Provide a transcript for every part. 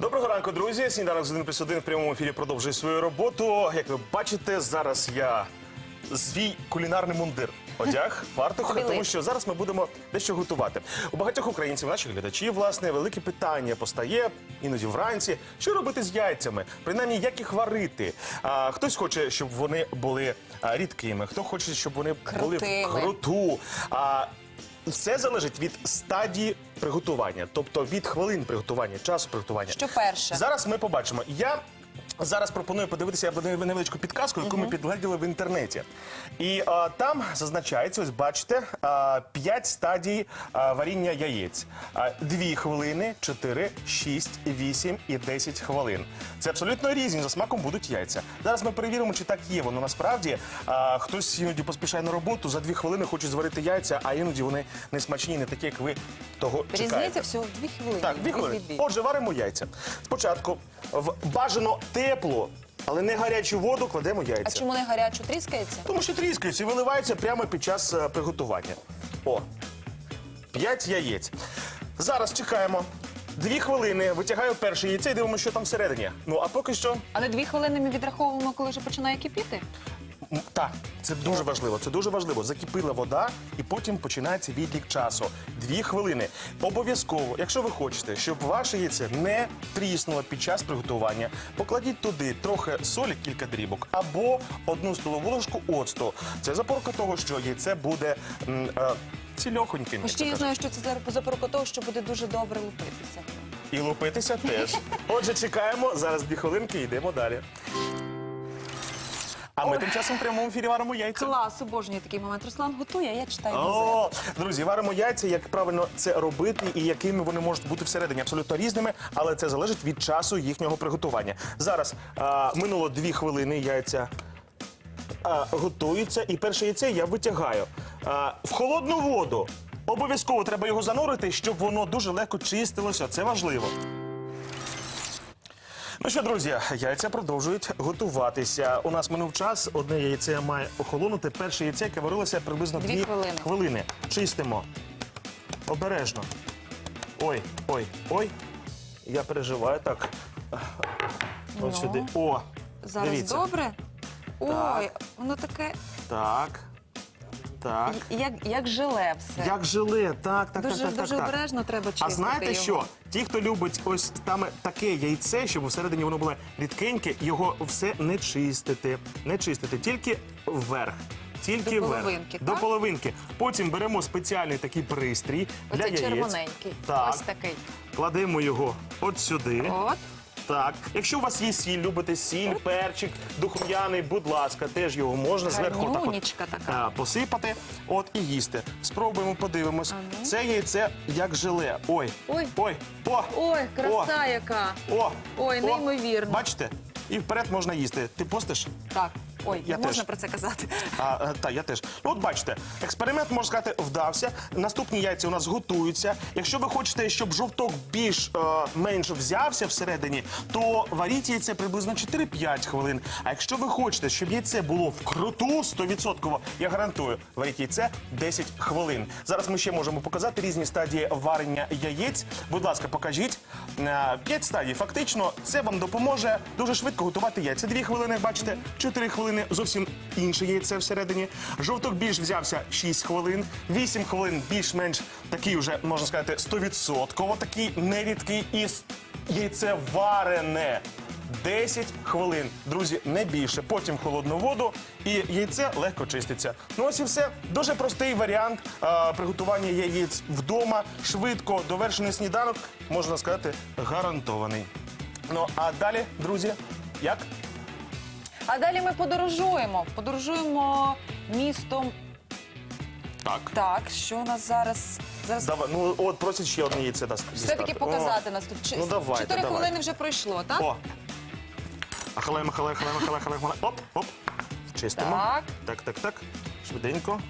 Доброго ранку, друзі. Сніданок з 1 плюс 1 в прямому ефірі продовжує свою роботу. Як ви бачите, зараз я свій кулінарний мундир одяг, фартух, Білий. тому що зараз ми будемо дещо готувати. У багатьох українців, наших глядачів, власне, велике питання постає іноді вранці, що робити з яйцями, принаймні як їх варити. А, хтось хоче, щоб вони були а, рідкими, хто хоче, щоб вони були в Крутими. круту. А, все залежить від стадії приготування, тобто від хвилин приготування, часу приготування. Що перше? Зараз ми побачимо. Я зараз пропоную подивитися невеличку підказку, яку ми підгледіли в інтернеті. І а, там зазначається, ось бачите, а, 5 стадій а, варіння яєць. А, 2 хвилини, 4, 6, 8 і 10 хвилин. Це абсолютно різні за смаком будуть яйця. Зараз ми перевіримо, чи так є воно насправді. А, хтось іноді поспішає на роботу, за 2 хвилини хоче зварити яйця, а іноді вони не смачні, не такі, як ви того чекаєте. Різниця всього в дві хвилини. Так, дві хвилини. Отже, варимо яйця. Спочатку в бажано теплу, але не гарячу воду кладемо яйця. А чому не гарячу тріскається? Тому що тріскаються і виливаються прямо під час е, приготування. О, п'ять яєць. Зараз чекаємо. Дві хвилини, витягаю перше яйце і дивимося, що там всередині. Ну а поки що, Але дві хвилини ми відраховуємо, коли вже починає кипіти. Так, це дуже важливо. Це дуже важливо. Закипила вода, і потім починається відлік часу. Дві хвилини. Обов'язково, якщо ви хочете, щоб ваше яйце не тріснуло під час приготування, покладіть туди трохи солі, кілька дрібок, або одну столову ложку оцту. Це запорука того, що яйце буде м, е, цільохоньким. як Ще то я кажуть. знаю, що це за запорука того, що буде дуже добре лупитися. І лупитися теж. Отже, чекаємо. Зараз дві хвилинки і йдемо далі. А ми тим часом в прямому ефірі варимо яйця. Клас, обожнюю такий момент. Руслан готує, а я читаю газету. О, друзі, варимо яйця, як правильно це робити і якими вони можуть бути всередині. Абсолютно різними, але це залежить від часу їхнього приготування. Зараз а, минуло дві хвилини яйця. А, готуються, і перше яйце я витягаю а, в холодну воду. Обов'язково треба його занурити, щоб воно дуже легко чистилося. Це важливо. Ну що, друзі, яйця продовжують готуватися. У нас минув час. Одне яйце має охолонути. Перше яйце, яке варилося приблизно Дві дві хвилини. хвилини. Чистимо. Обережно. Ой, ой, ой. Я переживаю так. Ось Ну. сюди. О, Зараз дивіться. добре? Ой, воно таке, Так. Так. як, як желе все. Як желе, так, так, Дуже, так, так, дуже так, так. обережно треба чистити А знаєте його. що? Ті, хто любить ось саме таке яйце, щоб всередині воно було рідкеньке, його все не чистити. Не чистити, тільки вверх. Тільки До вверх. половинки, До так? половинки. Потім беремо спеціальний такий пристрій для яєць. червоненький. Так. Ось такий. Кладемо його от сюди. От. Так, якщо у вас є сіль, любите сіль, перчик, духм'яний, будь ласка, теж його можна зверху так така. а, посипати, от і їсти. Спробуємо, подивимось. Ану. Це яйце як желе. Ой, Ой. ой, о, Ой, краса яка. о, Ой, о. неймовірно. Бачите? І вперед можна їсти. Ти постиш? Так. Ой, Я не можна теж. про це казати. А, е, та, я теж. Ну, от бачите, експеримент, можна сказати, вдався. Наступні яйця у нас готуються. Якщо ви хочете, щоб жовток більш е, менше взявся всередині, то варіть яйце приблизно 4-5 хвилин. А якщо ви хочете, щоб яйце було вкруту 100%, я гарантую, варіть яйце 10 хвилин. Зараз ми ще можемо показати різні стадії варення яєць. Будь ласка, покажіть. 5 стадій. Фактично, це вам допоможе дуже швидко готувати яйця. 2 хвилини, як бачите, 4 хвилини зовсім інше яйце всередині. Жовток більш взявся 6 хвилин, 8 хвилин більш-менш такий вже, можна сказати, 100%, такий нерідкий і яйце варене. 10 хвилин, друзі, не більше. Потім холодну воду і яйце легко чиститься. Ну ось і все. Дуже простий варіант а, приготування яєць вдома. Швидко довершений сніданок, можна сказати, гарантований. Ну а далі, друзі, як? А далі ми подорожуємо. Подорожуємо містом. Так. Так, що у нас зараз? Зараз Давай, ну от просять ще одне яйце все-таки показати нас тут. Чи- Ну, давайте, Чотири давайте. хвилини вже пройшло, так? О! А халема, халема, халема, халема, халема. Оп, оп. Чистимо. Так. Так, так, так. Швиденько.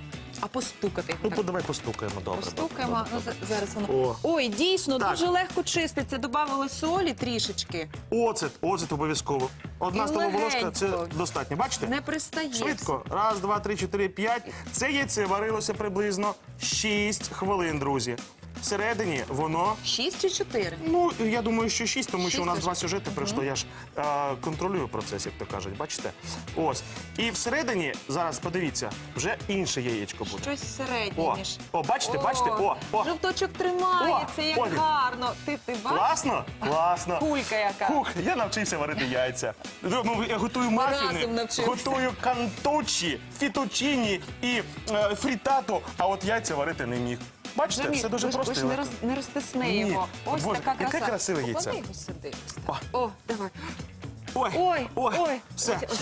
А постукати. Ну, так. по- давай постукаємо. Добре. Постукаємо. добре, Ну, добре. за- зараз воно. О. Ой, дійсно, Так. дуже легко чиститься. Добавили солі трішечки. Оцет, оцет обов'язково. Одна І столова ложка легенько. це достатньо. Бачите? Не пристає. Швидко. Раз, два, три, чотири, п'ять. Це яйце варилося приблизно 6 хвилин, друзі. Всередині воно. Шість чи чотири? Ну, я думаю, що шість, тому що Шість у нас уже. два сюжети пройшло. Я ж е, контролюю процес, як то кажуть. Бачите? Ось. І всередині, зараз подивіться, вже інше яєчко буде. Щось середнє О, о, бачите, бачите? О, о. Жовточок тримається, О, як ой. гарно. Ти, ти бачиш? Класно? Класно. Кулька яка. Хух, я навчився варити яйця. Ну, я готую мафіни, навчилися. готую кантучі, фітучині і е, фрітату, а от яйця варити не міг. Бачите, Джеміль, все дуже ви ж- просто. ви ж не, легко. роз, не розтисни Ні. його. Ось Боже, така яке краса. красиве яйце. Поклади його сюди. О. О, давай. Ой, Ой, ой. все. Ось- ось